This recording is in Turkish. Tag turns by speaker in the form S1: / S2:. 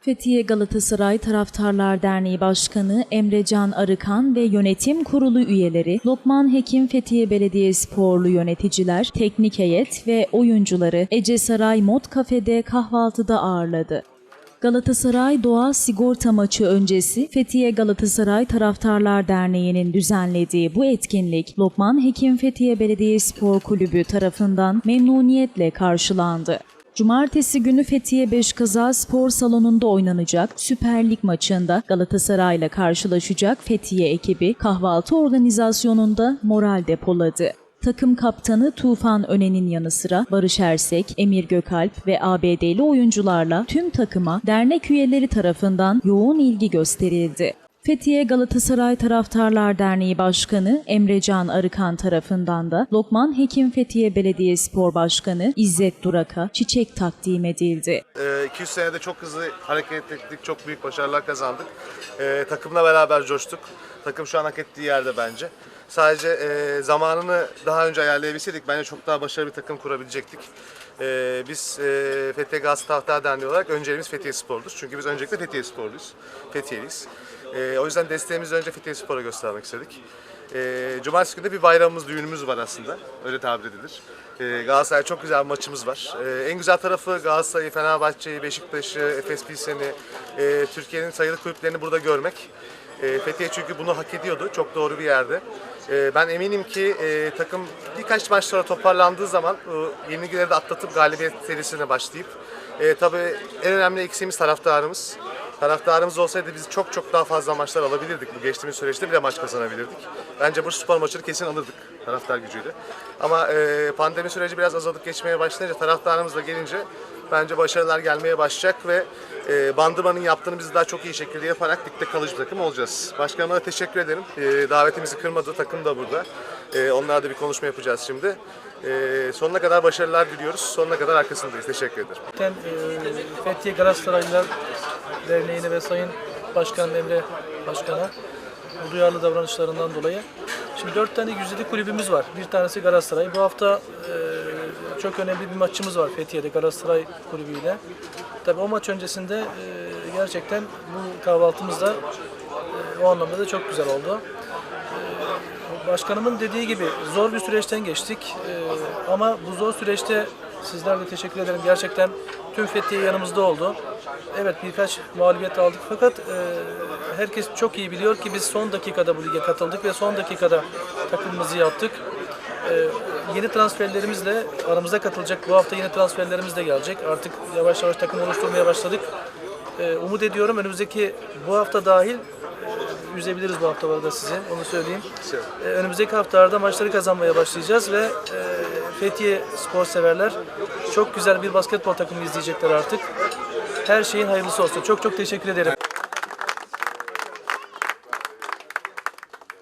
S1: Fethiye Galatasaray Taraftarlar Derneği Başkanı Emrecan Arıkan ve yönetim kurulu üyeleri, Lokman Hekim Fethiye Belediyesporlu yöneticiler, teknik heyet ve oyuncuları Ece Saray Mod Kafe'de kahvaltıda ağırladı. Galatasaray Doğa Sigorta maçı öncesi Fethiye Galatasaray Taraftarlar Derneği'nin düzenlediği bu etkinlik Lokman Hekim Fethiye Belediyespor Kulübü tarafından memnuniyetle karşılandı. Cumartesi günü Fethiye Beşkaza Spor Salonu'nda oynanacak Süper Lig maçında Galatasaray'la karşılaşacak Fethiye ekibi kahvaltı organizasyonunda moral depoladı. Takım kaptanı Tufan Önen'in yanı sıra Barış Ersek, Emir Gökalp ve ABD'li oyuncularla tüm takıma dernek üyeleri tarafından yoğun ilgi gösterildi. Fethiye Galatasaray Taraftarlar Derneği Başkanı Emrecan Arıkan tarafından da Lokman Hekim Fethiye Belediyespor Başkanı İzzet Durak'a çiçek takdim edildi.
S2: 200 senede çok hızlı hareket ettik, çok büyük başarılar kazandık. Ee, takımla beraber coştuk. Takım şu an hak ettiği yerde bence. Sadece e, zamanını daha önce ayarlayabilseydik bence çok daha başarılı bir takım kurabilecektik. Ee, biz e, Fethiye Galatasaray Taraftar Derneği olarak önceliğimiz Fethiye Spor'dur. Çünkü biz öncelikle Fethiye Sporluyuz. Fethiyeliyiz. Ee, o yüzden desteğimizi önce Fethiye Spor'a göstermek istedik. Ee, Cumartesi günü de bir bayramımız, düğünümüz var aslında. Öyle tabir edilir. Ee, Galatasaray çok güzel bir maçımız var. Ee, en güzel tarafı Galatasaray'ı, Fenerbahçe'yi, Beşiktaş'ı, Efes Pilsen'i, e, Türkiye'nin sayılı kulüplerini burada görmek. E, Fethiye çünkü bunu hak ediyordu. Çok doğru bir yerde. E, ben eminim ki e, takım birkaç maç sonra toparlandığı zaman e, yenilgileri de atlatıp galibiyet serisine başlayıp e, tabii en önemli eksiğimiz taraftarımız. Taraftarımız olsaydı biz çok çok daha fazla maçlar alabilirdik. Bu geçtiğimiz süreçte bile maç kazanabilirdik. Bence bu spor maçını kesin alırdık taraftar gücüyle. Ama e, pandemi süreci biraz azalıp geçmeye başlayınca taraftarımız da gelince bence başarılar gelmeye başlayacak ve e, Bandırma'nın yaptığını biz daha çok iyi şekilde yaparak ligde kalıcı bir takım olacağız. Başkanıma da teşekkür ederim. E, davetimizi kırmadı. Takım da burada. E, onlarla da bir konuşma yapacağız şimdi. E, sonuna kadar başarılar diliyoruz. Sonuna kadar arkasındayız. Teşekkür ederim.
S3: Zaten e, Fethiye Galatasaraylılar Derneği'ne ve Sayın Başkanım Emre Başkan'a bu duyarlı davranışlarından dolayı. Şimdi dört tane güzide kulübümüz var. Bir tanesi Galatasaray. Bu hafta e, çok önemli bir maçımız var Fethiye'de Galatasaray kulübüyle. Tabii o maç öncesinde e, gerçekten bu kahvaltımız da e, o anlamda da çok güzel oldu. Başkanımın dediği gibi zor bir süreçten geçtik. Ee, ama bu zor süreçte sizlerle teşekkür ederim. Gerçekten tüm Fethiye yanımızda oldu. Evet birkaç mağlubiyet aldık fakat e, herkes çok iyi biliyor ki biz son dakikada bu lige katıldık ve son dakikada takımımızı yaptık. Ee, yeni transferlerimizle aramıza katılacak. Bu hafta yeni transferlerimiz de gelecek. Artık yavaş yavaş takım oluşturmaya başladık. Ee, umut ediyorum önümüzdeki bu hafta dahil e, üzebiliriz bu hafta arada sizi. Onu söyleyeyim. Ee, önümüzdeki haftalarda maçları kazanmaya başlayacağız ve e, Fethiye spor severler çok güzel bir basketbol takımı izleyecekler artık. Her şeyin hayırlısı olsun. Çok çok teşekkür ederim.